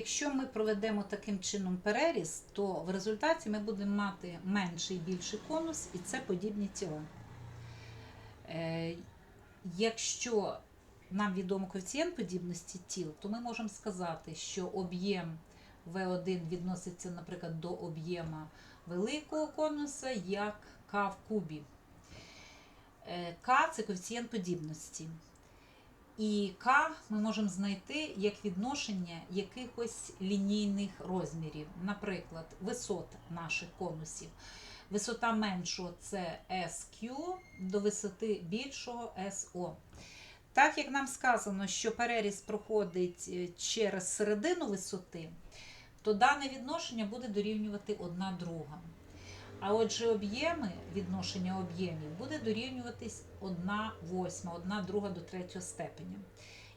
якщо ми проведемо таким чином переріз, то в результаті ми будемо мати менший і більший конус, і це подібні тіла. Е, якщо нам відомо коефіцієнт подібності тіл, то ми можемо сказати, що об'єм V1 відноситься, наприклад, до об'єма великого конуса як К в кубі. Е, К це коефіцієнт подібності. І К ми можемо знайти як відношення якихось лінійних розмірів, наприклад, висот наших конусів. Висота меншого це SQ до висоти більшого SO. Так як нам сказано, що переріз проходить е, через середину висоти, то дане відношення буде дорівнювати одна друга. А отже, об'єми, відношення об'ємів буде дорівнюватись 1 восьма, 1 друга до третього степеня.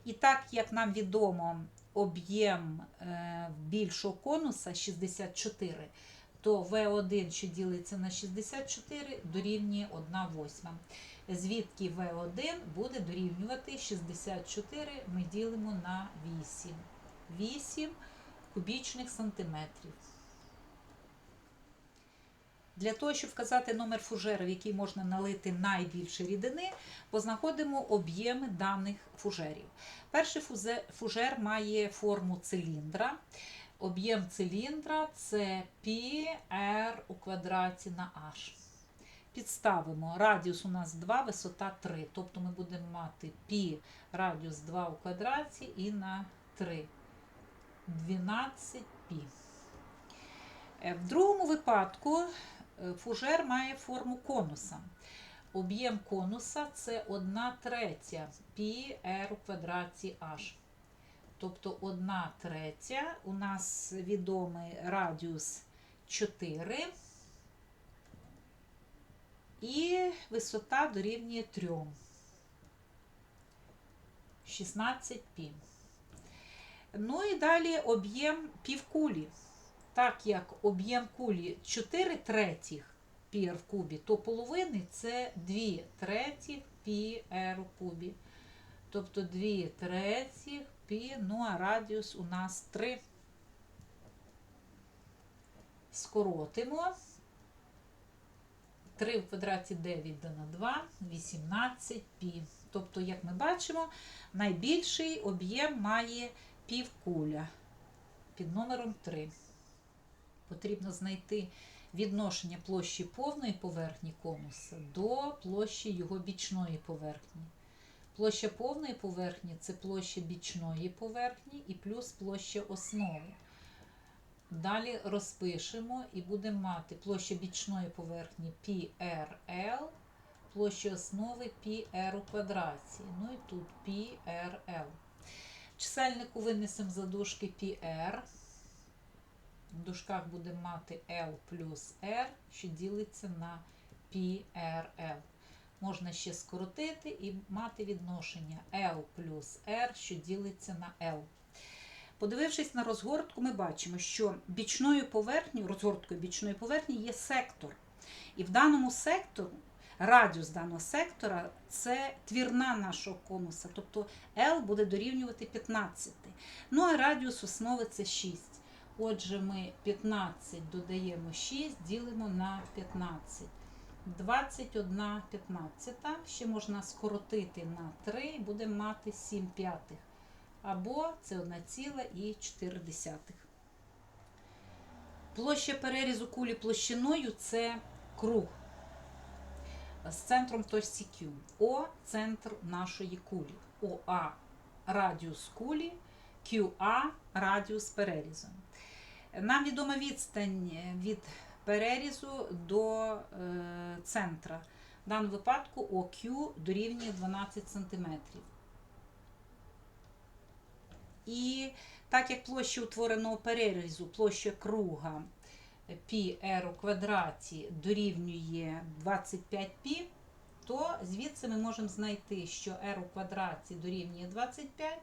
І так як нам відомо об'єм е, більшого конуса 64, то V1, що ділиться на 64, дорівнює 1 восьма. Звідки V1 буде дорівнювати 64, ми ділимо на 8. 8 кубічних сантиметрів. Для того, щоб вказати номер фужера, в який можна налити найбільше рідини, познаходимо об'єми даних фужерів. Перший фузе- фужер має форму циліндра. Об'єм циліндра це πr у квадраті на h. Підставимо. Радіус у нас 2, висота 3. Тобто ми будемо мати π радіус 2 у квадраті і на 3. 12 π. Е, В другому випадку е, фужер має форму конуса. Об'єм конуса це 1 третя πr у квадраті h. Тобто 1 третя у нас відомий радіус 4 і висота дорівнює 3. 16 пі. Ну і далі об'єм півкулі. Так як об'єм кулі 4 третіх пір в кубі, то половини це 2 третіх пі r у кубі. Тобто 2 третіх пі, ну а радіус у нас 3. Скоротимо. 3 в квадраті 9 дано 2, 18 пі. Тобто, як ми бачимо, найбільший об'єм має півкуля під номером 3. Потрібно знайти відношення площі повної поверхні конуса до площі його бічної поверхні. Площа повної поверхні це площа бічної поверхні і плюс площа основи. Далі розпишемо і будемо мати площа бічної поверхні PRL, площа основи PR у квадраті. Ну і тут PRL. Чисельнику винесемо за дужки PR. В дужках будемо мати L плюс R, що ділиться на PRL. Можна ще скоротити і мати відношення L плюс R, що ділиться на L. Подивившись на розгортку, ми бачимо, що бічною поверхнею, розгорткою бічної поверхні є сектор. І в даному сектору, радіус даного сектора це твірна нашого конуса, тобто L буде дорівнювати 15. Ну а радіус основи це 6. Отже, ми 15 додаємо 6, ділимо на 15. 21 15. Ще можна скоротити на 3 і будемо мати 7 п'ятих. Або це 1,4. Площа перерізу кулі площиною це круг з центром точці Q. О центр нашої кулі. ОА радіус кулі, QA радіус перерізу. Нам відома відстань від перерізу до е, центра. В даному випадку ОQ дорівнює 12 см. І так як площа утвореного перерізу, площа круга πr у квадраті дорівнює 25π, то звідси ми можемо знайти, що r у квадраті дорівнює 25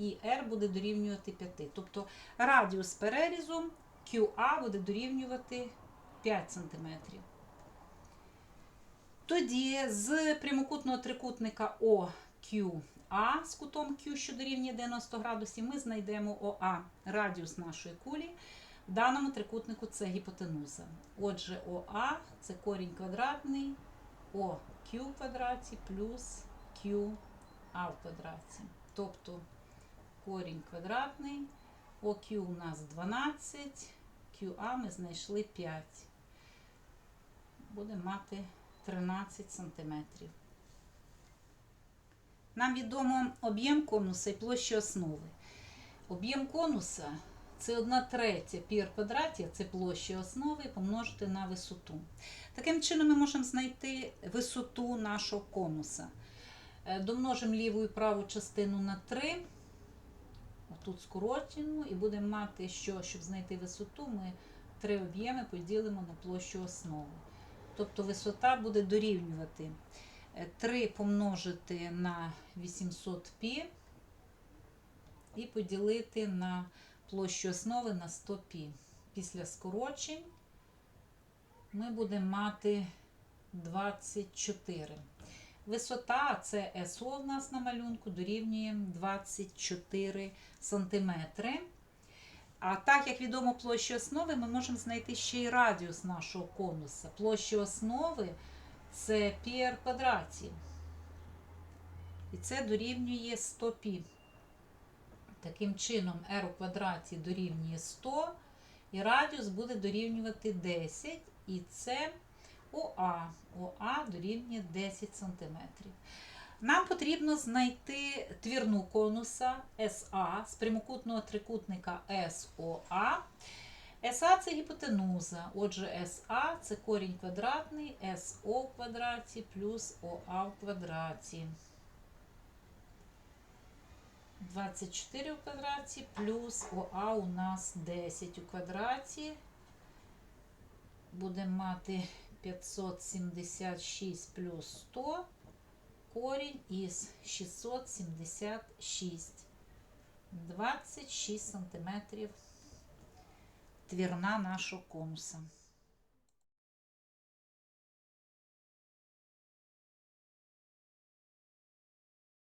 і r буде дорівнювати 5. Тобто радіус перерізу QA буде дорівнювати 5 см. Тоді з прямокутного трикутника QA з кутом Q, що дорівнює 90 градусів, ми знайдемо ОА, радіус нашої кулі. В даному трикутнику це гіпотенуза. Отже, ОА це корінь квадратний ОQ в квадраті плюс QA в квадраті. Тобто корінь квадратний, ОQ у нас 12, QA ми знайшли 5. Будемо мати 13 см. Нам відомо об'єм конуса і площа основи. Об'єм конуса це 1 третя пір квадраті, це площа основи, помножити на висоту. Таким чином ми можемо знайти висоту нашого конуса. Е, Домножимо ліву і праву частину на 3, тут скорочену, і будемо мати, що, щоб знайти висоту, ми три об'єми поділимо на площу основи. Тобто висота буде дорівнювати 3 помножити на 800 π і поділити на площу основи на 100 π. Після скорочень ми будемо мати 24. Висота, це СО в нас на малюнку, дорівнює 24 см. А так як відомо площу основи, ми можемо знайти ще й радіус нашого конуса. Площа основи це πr квадраті. І це дорівнює 100 π. Таким чином, r у квадраті дорівнює 100, і радіус буде дорівнювати 10, і це ОА. ОА дорівнює 10 см. Нам потрібно знайти твірну конуса СА з прямокутного трикутника СОА. СА це гіпотенуза. Отже, СА це корінь квадратний, СО в квадраті плюс ОА в квадраті. 24 у квадраті плюс ОА у нас 10 у квадраті. Будемо мати 576 плюс 100 корінь із 676. 26 сантиметрів твірна нашого конуса.